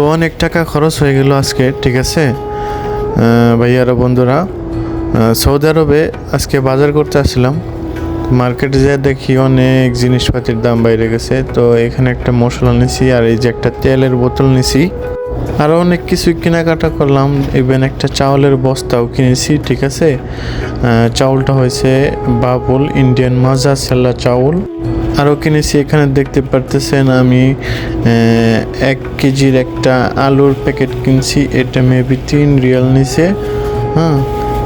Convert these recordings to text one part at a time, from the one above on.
তো অনেক টাকা খরচ হয়ে গেল আজকে, ঠিক আছে? ভাইয়ারা বন্ধুরা সৌদি আরবে আজকে বাজার করতে আসছিলাম। মার্কেটে যা দেখি অনেক জিনিসপাতির দাম বাইরে গেছে। তো এখানে একটা মশলা নিছি আর এই যে একটা তেলের বোতল নিছি। আরও অনেক কিছু কেনাকাটা করলাম। ইভেন একটা চাউলের বস্তাও কিনেছি, ঠিক আছে? চাউলটা হয়েছে বাবুল ইন্ডিয়ান মাজা সেল্লা চাউল। আরও কিনেছি, এখানে দেখতে পারতেছেন আমি এক কেজির একটা আলুর প্যাকেট কিনছি, এটা মেবি তিন রিয়াল নিছে। হ্যাঁ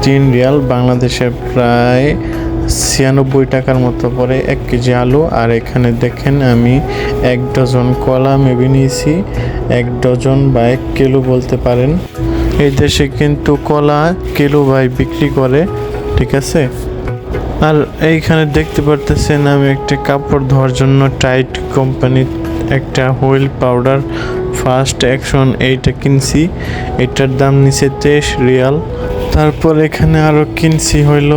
তিন রিয়াল, বাংলাদেশের প্রায় ছিয়ানব্বই টাকার মতো পড়ে এক কেজি আলু। আর এখানে দেখেন আমি এক ডজন কলা মেবি নিয়েছি, এক ডজন বা এক কিলো বলতে পারেন। এই দেশে কিন্তু কলা কিলো ভাই বিক্রি করে, ঠিক আছে? আর এইখানে দেখতে পারতেছেন আমি একটা কাপড় ধোয়ার জন্য টাইট কোম্পানির একটা হুইল পাউডার ফার্স্ট অ্যাকশন এইটা কিনছি। এটার দাম নিচে তেইশ রিয়াল। তারপর এখানে আরও কিনছি হইল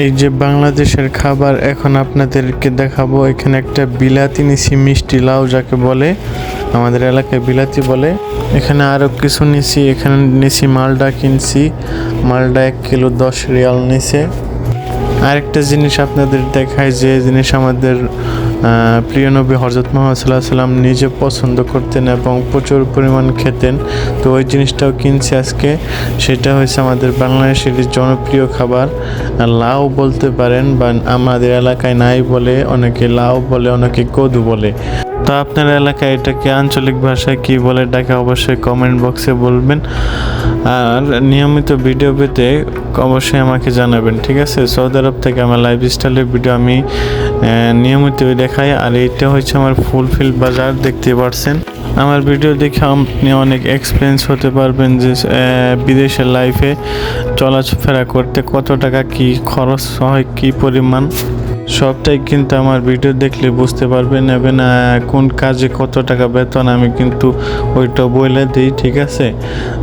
এই যে বাংলাদেশের খাবার। এখন আপনাদেরকে দেখাবো, এখানে একটা বিলাতি নিছি, মিষ্টি লাউ যাকে বলে। আমাদের এলাকায় বিলাতি বলে। এখানে আরও কিছু নিছি, এখানে নিছি মালডা কিনছি। মালডা এক কিলো দশ রিয়াল নিছে। আরেকটা জিনিস আপনাদের দেখায় যে জিনিস আমাদের প্রিয় নবী হজরত মোহাম্মদ সাল্লাম নিজে পছন্দ করতেন এবং প্রচুর পরিমাণ খেতেন। তো ওই জিনিসটাও কিনছি আজকে। সেটা হয়েছে আমাদের বাংলাদেশের জনপ্রিয় খাবার, লাউ বলতে পারেন বা আমাদের এলাকায় নাই বলে, অনেকে লাউ বলে, অনেকে কদু বলে। তো আপনার এলাকায় এটাকে আঞ্চলিক ভাষায় কি বলে ডাকে অবশ্যই কমেন্ট বক্সে বলবেন। আর নিয়মিত ভিডিও পেতে অবশ্যই আমাকে জানাবেন, ঠিক আছে? সৌদি আরব থেকে আমার লাইফ স্টাইলের ভিডিও আমি নিয়মিত দেখাই। আর এইটা হচ্ছে আমার ফুলফিল বাজার, দেখতে পারছেন? আমার ভিডিও দেখে আপনি অনেক এক্সপিরিয়েন্স হতে পারবেন যে বিদেশের লাইফে চলাফেরা করতে কত টাকা, কি খরচ হয়, কি পরিমাণ। সবটাই কিন্তু আমার ভিডিও দেখলে বুঝতে পারবেন এবং কোন কাজে কত টাকা বেতন আমি কিন্তু ওইটা বলে দিই, ঠিক আছে?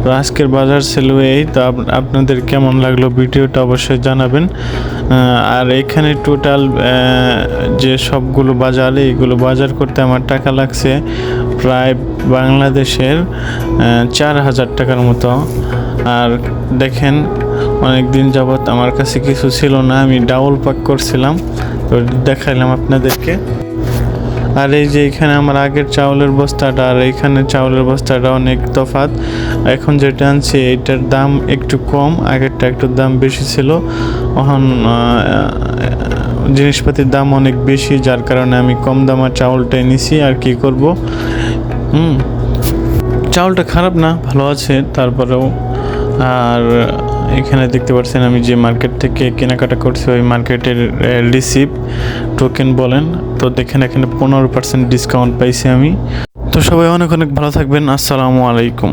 তো আজকের বাজার ছিল এই, তো আপনাদের কেমন লাগল ভিডিওটা অবশ্যই জানাবেন। আর এখানে টোটাল যে সবগুলো বাজার, এইগুলো বাজার করতে আমার টাকা লাগছে প্রায় বাংলাদেশের চার হাজার টাকার মতো। আর দেখেন অনেক দিন যাবৎ আমার কাছে কিছু ছিল না, আমি ডাউল পাক করছিলাম। তো দেখাইলাম আপনাদেরকে। আর এই যে এখানে আমার আগের চাউলের বস্তাটা, আর এইখানে চাউলের বস্তাটা অনেক তফাৎ। এখন যেটা আনছি, এটার দাম একটু কম, আগেরটা একটু দাম বেশি ছিল। এখন জিনিসপাতির দাম অনেক বেশি, যার কারণে আমি কম দামার চাউলটাই নিছি, আর কি করব? হুম। চাউলটা খারাপ না, ভালো আছে, তারপরেও, আর এখানে দেখতে পাচ্ছেন আমি যে মার্কেট থেকে কেনাকাটা করছি, ওই মার্কেটের রিসিপ টোকেন বলেন। তো দেখেন এখানে পনেরো পার্সেন্ট ডিসকাউন্ট পাইছি আমি। তো সবাই অনেক অনেক ভালো থাকবেন। আসসালামু আলাইকুম।